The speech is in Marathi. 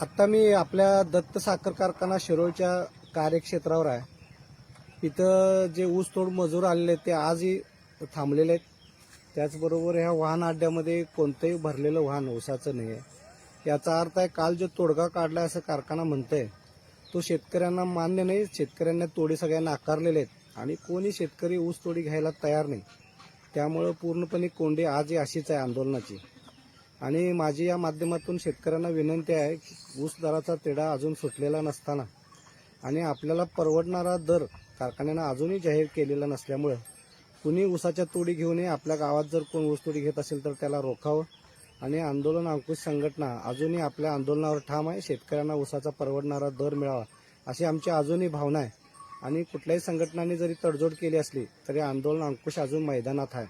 आत्ता मी आपल्या दत्त साखर कारखाना शिरोळच्या कार्यक्षेत्रावर आहे. इथं जे ऊसतोड मजूर आलेले आहेत ते आजही थांबलेले आहेत. त्याचबरोबर ह्या वाहन अड्ड्यामध्ये कोणतंही भरलेलं वाहन ऊसाचं नाही आहे याचा अर्थ आहे काल जो तोडगा काढला असं कारखाना म्हणतंय तो शेतकऱ्यांना मान्य नाही शेतकऱ्यांना तोडी सगळ्यांना आकारलेले आहेत आणि कोणी शेतकरी ऊस तोडी घ्यायला तयार नाही. त्यामुळं पूर्णपणे कोंडी आजही अशीच आहे आंदोलनाची. आणि माझी या माध्यमातून शेतकऱ्यांना विनंती आहे की ऊस दराचा तिढा अजून सुटलेला नसताना आणि आपल्याला परवडणारा दर कारखान्यानं अजूनही जाहीर केलेला नसल्यामुळं कुणी ऊसाच्या तोडी घेऊ नये आपल्या गावात जर कोण ऊस तोडी घेत असेल तर त्याला रोखावं. आणि आंदोलन अंकुश संघटना अजूनही आपल्या आंदोलनावर ठाम आहे. शेतकऱ्यांना ऊसाचा परवडणारा दर मिळावा अशी आमची अजूनही भावना आहे. आणि कुठल्याही संघटनांनी जरी तडजोड केली असली तरी आंदोलन अंकुश अजून मैदानात आहे.